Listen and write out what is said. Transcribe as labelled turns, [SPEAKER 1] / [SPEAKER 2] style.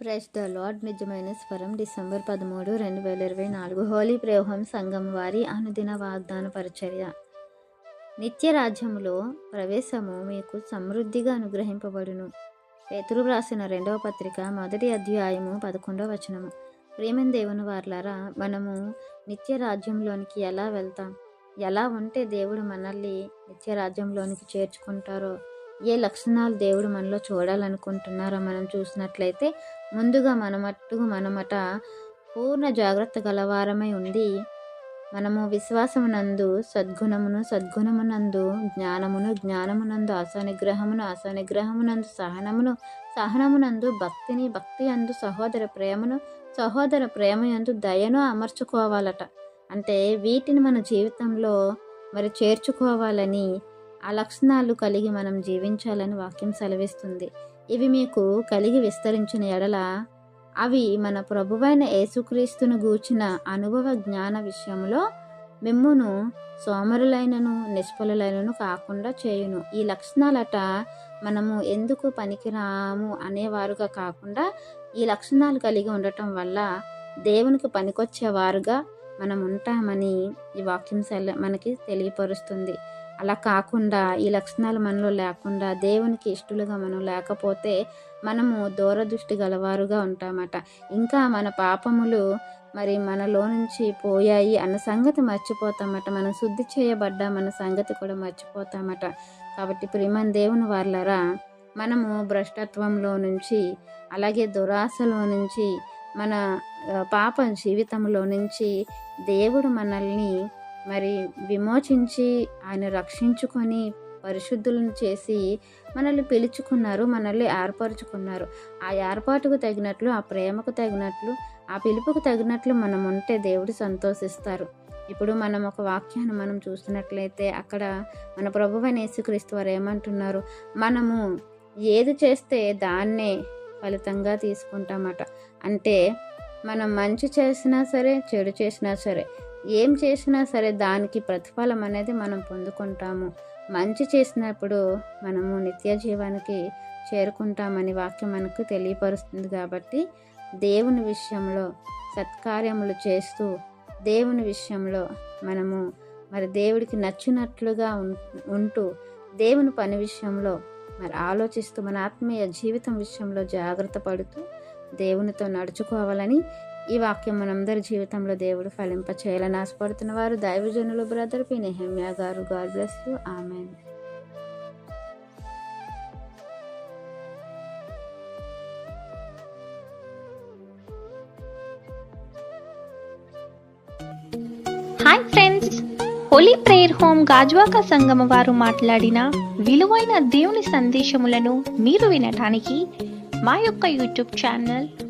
[SPEAKER 1] ప్రెష్ the lord నిజమైన స్వరం December పదమూడు రెండు వేల ఇరవై నాలుగు. హోలీ ప్రయోహం సంఘం వారి అనుదిన వాగ్దాన పరిచర్య. నిత్య రాజ్యములో ప్రవేశము మీకు సమృద్ధిగా అనుగ్రహింపబడును. పేతురు వ్రాసిన రెండవ పత్రిక మొదటి అధ్యాయము పదకొండవ వచనము. ప్రేమన్ దేవుని వార్లారా మనము నిత్య రాజ్యంలోనికి ఎలా వెళ్తాం? ఎలా ఉంటే దేవుడు మనల్ని నిత్య రాజ్యంలోనికి చేర్చుకుంటారో ఏ లక్షణాలు దేవుడు మనలో చూడాలనుకుంటున్నారో మనం చూసినట్లయితే ముందుగా మనమట్టుకు మనమట పూర్ణ జాగ్రత్త గలవారమై ఉండి మనము విశ్వాసమునందు సద్గుణమును సద్గుణమునందు జ్ఞానమును జ్ఞానమునందు అసనిగ్రహమును అసనిగ్రహమునందు సహనమును సహనమునందు భక్తిని భక్తి అందు సహోదర ప్రేమను సహోదర ప్రేమ యందు దయను అమర్చుకోవాలట. అంటే వీటిని మన జీవితంలో మరి చేర్చుకోవాలని ఆ లక్షణాలు కలిగి మనం జీవించాలని వాక్యం సెలవిస్తుంది. ఇవి మీకు కలిగి విస్తరించిన ఎడల అవి మన ప్రభువైన యేసుక్రీస్తును గూర్చిన అనుభవ జ్ఞాన విషయంలో మిమ్మును సోమరులైనను నిష్ఫలులైనను కాకుండా చేయును. ఈ లక్షణాలట మనము ఎందుకు పనికిరాము అనేవారుగా కాకుండా ఈ లక్షణాలు కలిగి ఉండటం వల్ల దేవునికి పనికొచ్చేవారుగా మనం ఉంటామని ఈ వాక్యం సెల మనకి తెలియపరుస్తుంది. అలా కాకుండా ఈ లక్షణాలు మనలో లేకుండా దేవునికి ఇష్టలుగా మనం లేకపోతే మనము దూరదృష్టి గలవారుగా ఉంటామట. ఇంకా మన పాపములు మరి మనలో నుంచి పోయాయి అన్న సంగతి మర్చిపోతామట. మనం శుద్ధి చేయబడ్డామన్న సంగతి కూడా మర్చిపోతామట. కాబట్టి ప్రియమన్ దేవుని వాళ్ళరా మనము భ్రష్టత్వంలో నుంచి అలాగే దురాశలో నుంచి మన పాప జీవితంలో నుంచి దేవుడు మనల్ని మరి విమోచించి ఆయన రక్షించుకొని పరిశుద్ధులను చేసి మనల్ని పిలుచుకున్నారు మనల్ని ఏర్పరచుకున్నారు. ఆ ఏర్పాటుకు తగినట్లు ఆ ప్రేమకు తగినట్లు ఆ పిలుపుకు తగినట్లు మనం ఉంటే దేవుడు సంతోషిస్తారు. ఇప్పుడు మనం ఒక వాక్యాన్ని మనం చూస్తున్నట్లయితే అక్కడ మన ప్రభువైన యేసుక్రీస్తు వారు ఏమంటున్నారు? మనము ఏది చేస్తే దాన్నే ఫలితంగా తీసుకుంటామట. అంటే మనం మంచి చేసినా సరే చెడు చేసినా సరే ఏం చేసినా సరే దానికి ప్రతిఫలం అనేది మనం పొందుకుంటాము. మంచి చేసినప్పుడు మనము నిత్య జీవానికి చేరుకుంటామని వాక్యం మనకు తెలియపరుస్తుంది కాబట్టి దేవుని విషయంలో సత్కార్యములు చేస్తూ దేవుని విషయంలో మనము మరి దేవుడికి నచ్చినట్లుగా ఉంటూ దేవుని పని విషయంలో మరి ఆలోచిస్తూ మన ఆత్మీయ జీవితం విషయంలో జాగ్రత్త పడుతూ దేవునితో నడుచుకోవాలని ఈ వాక్యం మనందరి జీవితంలో దేవుడు ఫలింప చేయాలని ఆశపడుతున్న వారు దైవజనులు బ్రదర్ పి. నెహమ్యా గారు. God bless you. Amen.
[SPEAKER 2] Hi friends holy prayer home Gajuwaka సంగమ వారు మాట్లాడిన విలువైన దేవుని సందేశములను మీరు వినటానికి మా యొక్క యూట్యూబ్ ఛానల్